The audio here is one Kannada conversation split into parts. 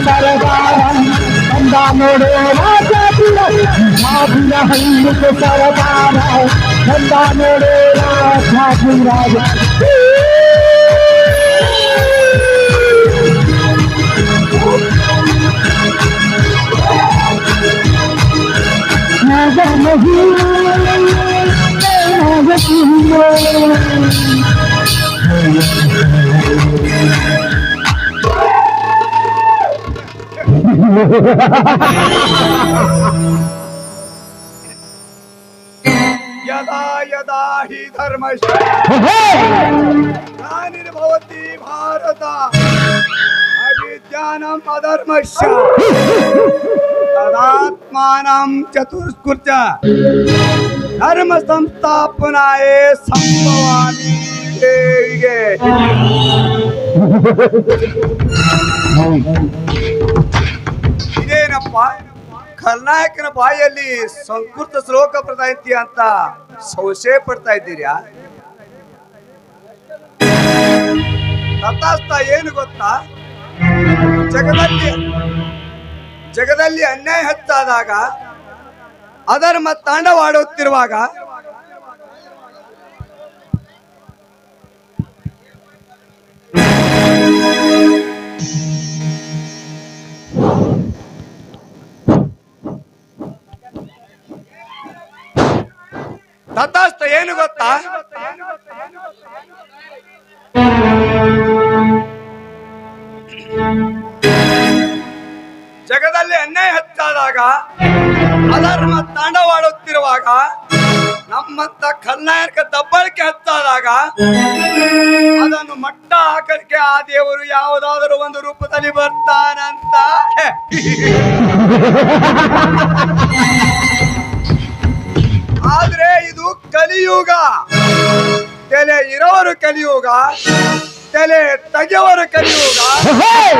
சரதாரம் நந்தானோடு ராஜாபுர ஹல்லுக்கு சரதாரம் நந்தானோடு ராஜாபுராஜ நகர் यदा यदा हि धर्म ग्लानिर्भवति भारत अविद्यानम् अधर्मस्य तदात्मानं चतुष्कृत्य धर्मसंस्थापनाय सम्भवामि देविगे। ಇದೇನಪ್ಪ ಖಲ್ನಾಯಕನ ಬಾಯಲ್ಲಿ ಸಂಸ್ಕೃತ ಶ್ಲೋಕ ಪ್ರದಾಯಿತಿ ಅಂತ ಸಂಶಯ ಪಡ್ತಾ ಇದ್ದೀರಾ? ತಥಾಸ್ಥ ಏನು ಗೊತ್ತಾ? ಜಗದಲ್ಲಿ ಜಗದಲ್ಲಿ ಅನ್ಯಾಯ ಹೆಚ್ಚಾದಾಗ, ಅಧರ್ಮ ತಾಂಡವಾಡುತ್ತಿರುವಾಗ ತಥಾಸ್ಥ ಏನು ಗೊತ್ತಾ? ಜಗದಲ್ಲಿ ಅನ್ಯಾಯ ಹೆಚ್ಚಾದಾಗ, ಅಧರ್ಮ ತಾಂಡವಾಡುತ್ತಿರುವಾಗ, ನಮ್ಮಂತ ಖಲ್ನಾಯಕ ದಬ್ಬಳಿಕೆ ಹತ್ತಾದಾಗ ಅದನ್ನು ಮಟ್ಟ ಹಾಕಲಿಕ್ಕೆ ಆ ದೇವರು ಯಾವುದಾದರೂ ಒಂದು ರೂಪದಲ್ಲಿ ಬರ್ತಾನಂತ. ಕಲಿಯುಗ. ತಲೆ ಇರೋರು ಕಲಿಯುಗ. ತಲೆ ತೆಗೆಯವರು ಕಲಿಯುಗ.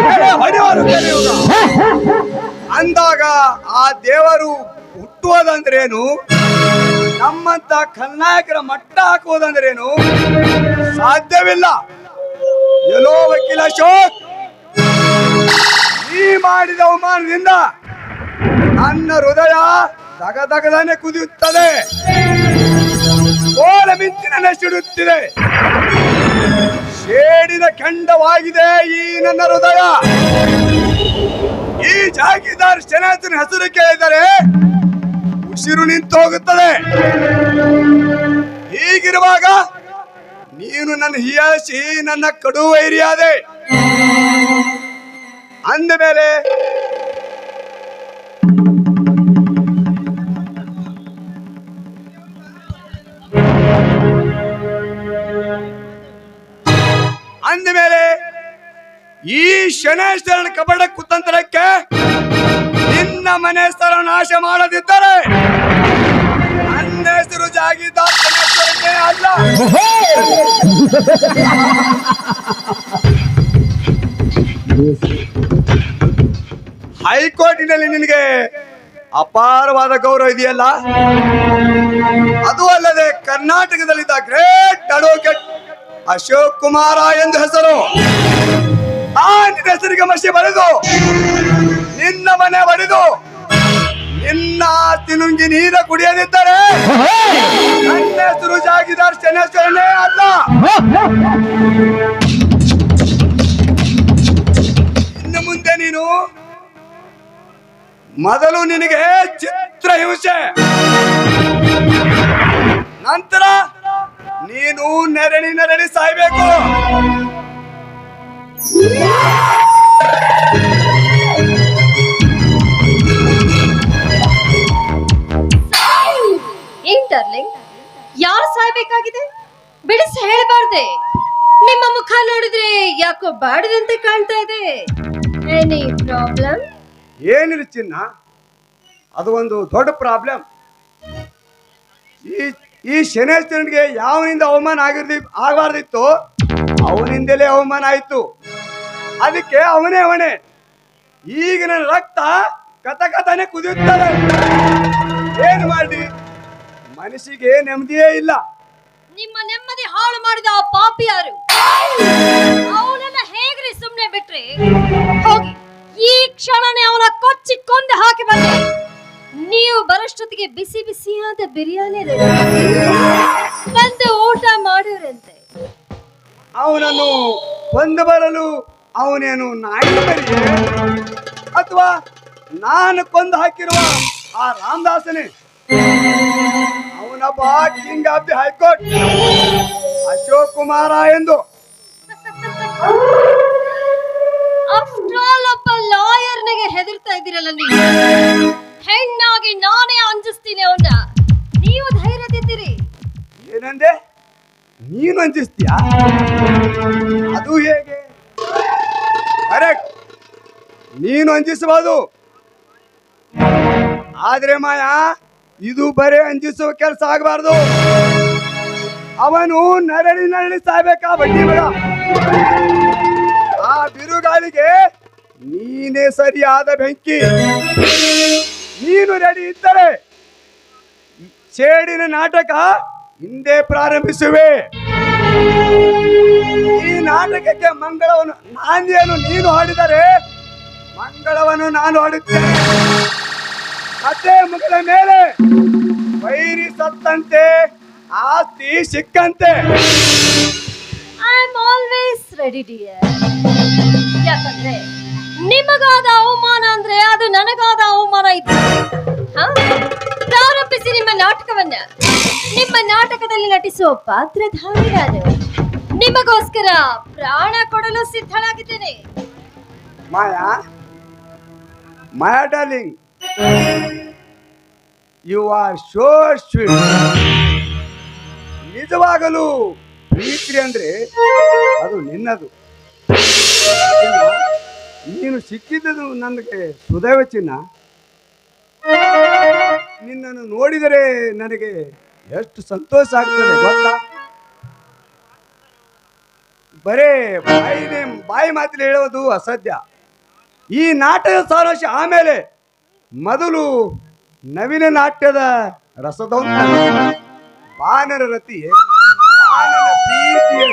ತಲೆ ಹೊಡೆಯವರು ಕಲಿಯುಗ. ಅಂದಾಗ ಆ ದೇವರು ಹುಟ್ಟುವುದಂದ್ರೇನು? ನಮ್ಮಂತ ಖಲ್ನಾಯಕರ ಮಟ್ಟ ಹಾಕುವುದಂದ್ರೇನು? ಸಾಧ್ಯವಿಲ್ಲ. ಎಲ್ಲೋ ವಕೀಲ ಅಶೋಕ್ ಈ ಮಾಡಿದ ಅವಮಾನದಿಂದ ನನ್ನ ಹೃದಯ ದಗದಗದನೆ ಕುದಿಯುತ್ತದೆ. ಓಲ ಮಿಂಚಿನ ಸಿಡುತ್ತಿದೆ ಶೇಡಿನ ಕೆಂಡವಾಗಿದೆ ಈ ನನ್ನ ಹೃದಯ. ಈ ಜಾಗೀದಾರ್ ಶನಾಥನ ಹೆಸರು ಕೇಳಿದರೆ ಉಸಿರು ನಿಂತು ಹೋಗುತ್ತದೆ ಹೀಗಿರುವಾಗ ನೀನು ನನ್ನ ಹಿಯಾಸಿ ನನ್ನ ಕಡು ವೈರಿಯಾದೆ ಅಂದ ಮೇಲೆ ಈ ಶನೇಶ್ವರನ ಕಬಡ ಕುತಂತ್ರಕ್ಕೆ ನಿನ್ನ ಮನೆ ಸರ್ವನಾಶ ಮಾಡದಿದ್ದರೆ ನನ್ನ ಹೆಸರು ಜಾಗಿದ ಅಲ್ಲ. ಹೈಕೋರ್ಟಿನಲ್ಲಿ ನಿನಗೆ ಅಪಾರವಾದ ಗೌರವ ಇದೆಯಲ್ಲ? ಅದು ಅಲ್ಲದೆ ಕರ್ನಾಟಕದಲ್ಲಿದ್ದ ಗ್ರೇಟ್ ಅಡ್ವೊಕೇಟ್ ಅಶೋಕ್ ಕುಮಾರ ಎಂದು ಹೆಸರು. ಆ ಹೆಸರಿಗೆ ಮಸಿ ಬರೆದು. ನಿನ್ನ ಮನೆ ಬಡಿದು ನಿನ್ನ ಆಸ್ತಿ ನುಂಗಿ ನೀರ ಕುಡಿಯದಿದ್ದರೆ ನನ್ನ ಹೆಸರು ಜಾಗಿದಾರ್ ಶನೇಶ್ವರನೇ ಅಲ್ಲ. ಇನ್ನು ಮುಂದೆ ನೀನು ಮೊದಲು ನಿನಗೆ ಚಿತ್ರ ಹಿಂಸೆ. ನಂತರ ನೀನು ನೆರಳಿ ನೆರಳಿ ಸಾಯ್ಬೇಕು. ಏನ್ ಯಾರು ಸಾಯ್ಬೇಕಾಗಿದೆ? ಬಿಡಿಸಿ ಹೇಳಬಾರ್ದೆ. ನಿಮ್ಮ ಮುಖ ನೋಡಿದ್ರೆ ಯಾಕೋ ಬಾಡಿದಂತೆ ಕಾಣ್ತಾ ಇದೆ. ಎನಿ ಪ್ರಾಬ್ಲಮ್ ಏನಿಲ್ಲ ಚಿನ್ನ. ಅದು ಒಂದು ದೊಡ್ಡ ಪ್ರಾಬ್ಲಮ್ ಈ ಈ ಶನೇಶ್ವರನಿಗೆ ಯಾವನಿಂದ ಅವಮಾನ ಆಗಿರ್ದಿ, ಆಗಬಾರ್ದಿತ್ತು, ಅವನಿಂದಲೇ ಅವಮಾನ ಆಯ್ತು. ಅದಕ್ಕೆ ಅವನೇ ಅವನೇ. ಈಗಿನ ರಕ್ತ ಕಥ ಕಥನೆ ಕುದಿಯುತ್ತದೆ. ಏನು ಮಾಡಿ ಮನಸ್ಸಿಗೆ ನೆಮ್ಮದಿಯೇ ಇಲ್ಲ. ನಿಮ್ಮ ನೆಮ್ಮದಿ ಹಾಳು ಮಾಡಿದ ಆ ಪಾಪಿ ಯಾರು ಅವನನ್ನ ಹೇಗ್ರಿ ಸುಮ್ನೆ ಬಿಟ್ರಿ? ಹೋಗಿ. ಈ ಕ್ಷಣನೇ ಅವನ ಕೊಚ್ಚಿ ಕೊಂದು ಹಾಕಿ ಬನ್ನಿ ನೀವು ಬರೋಷ್ಟೊತ್ತಿಗೆ ಬಿಸಿ ಬಿಸಿಯಾದ ಬಿರಿಯಾನಿ. ಬಂದು ಊಟ ಮಾಡಿವ್ರಂತೆ. ಅವನನ್ನು ಬಂದು ಬರಲು ಅವನೇನು ನಾಯಿ ಮರಿಯೇ ಅಥವಾ ನಾನು ಕೊಂದು ಹಾಕಿರುವ ಆ ರಾಮದಾಸನೇ? ಅವನ king of the high court. Ashok Kumara ಎಂದು ಒಬ್ಬ ಲಾಯರ್ನಿಗೆ ಹೆದರ್ತಾ ಇದ್ದೀರಲ್ಲ ನೀವು. ಹೆಣ್ಣಾಗಿ ನಾನೇ ಅಂಜಿಸ್ತೀನಿ ಅವನ್ನ ನೀವು ಧೈರ್ಯದಿದ್ದೀರಿ ಏನಂದೆ? ನೀನು ಅಂಜಿಸ್ತೀಯಾ? ಅದು ಹೇಗೆ? ಕರೆಕ್ಟ್ ನೀನು ಅಂಜಿಸಬಹುದು ಆದ್ರೆ ಮಾಯಾ, ಇದು ಬರೇ ಅಂಜಿಸುವ ಕೆಲಸ ಆಗಬಾರ್ದು. ಅವನು ನರಳಿ ನರಳಿ ಸಾಯ್ಬೇಕಾ ಬಡ್ಡಿ ಬೇಡ ಆ ಬಿರುಗಾಳಿಗೆ ನೀನೇ ಸರಿಯಾದ ಬೆಂಕಿ. ನೀನು ರೆಡಿ ಇದ್ದರೆ ಸೇಡಿನ ನಾಟಕ ಹಿಂದೆ ಪ್ರಾರಂಭಿಸುವೆ. ಈ ನಾಟಕಕ್ಕೆ ಮಂಗಳವನ್ನು, ನಾಂದಿಯನ್ನು ನೀನು ಹಾಡಿದರೆ ಮಂಗಳವನ್ನು ನಾನು ಹಾಡುತ್ತೇನೆ. ಮತ್ತೆ ಮುಗಿದ ಮೇಲೆ ವೈರಿ ಸತ್ತಂತೆ, ಆಸ್ತಿ ಸಿಕ್ಕಂತೆ. I am always ready dear ಯಾಕಂದ್ರೆ ನಿಮಗಾದ ಅವಮಾನ ಅಂದ್ರೆ ಅದು ನನಗಾದ ಅವಮಾನ ಇತ್ತು? ಪ್ರಾರಂಭಿಸಿ ನಿಮ್ಮ ನಾಟಕವನ್ನ. ನಿಮ್ಮ ನಾಟಕದಲ್ಲಿ ನಟಿಸುವ ಪಾತ್ರಧಾರಿಯಾದ ನಿಮಗೋಸ್ಕರ ಪ್ರಾಣ ಕೊಡಲು ಸಿದ್ಧಳಾಗಿದ್ದೇನೆ. Maya? Maya darling. You are so sweet. ನಿಜವಾಗಲೂ ಪ್ರೀತಿ ಅಂದ್ರೆ ಅದು ನಿನ್ನದು. ನೀನು ಸಿಕ್ಕಿದ್ದು ನನಗೆ ಸುದೈವ ಚಿನ್ನ. ನಿನ್ನನ್ನು ನೋಡಿದರೆ ನನಗೆ ಎಷ್ಟು ಸಂತೋಷ ಆಗ್ತದೆ ಗೊತ್ತಾ? ಬರೇ ಬಾಯಿನೇ, ಬಾಯಿ ಮಾತಿನ ಹೇಳೋದು ಅಸಾಧ್ಯ ಈ ನಾಟ್ಯದ ಸಾರಾಂಶ ಆಮೇಲೆ ಮೊದಲು ನವೀನ ನಾಟ್ಯದ ರಸದೌಂತ ಬಾನರ ರತಿ ಬಾನನ ಪ್ರೀತಿಯ